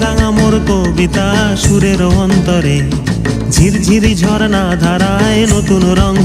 রাঙা মোর কবিতা সুরের অন্তরে। ঝিরঝিরি ঝর্ণা ধারায় নতুন রং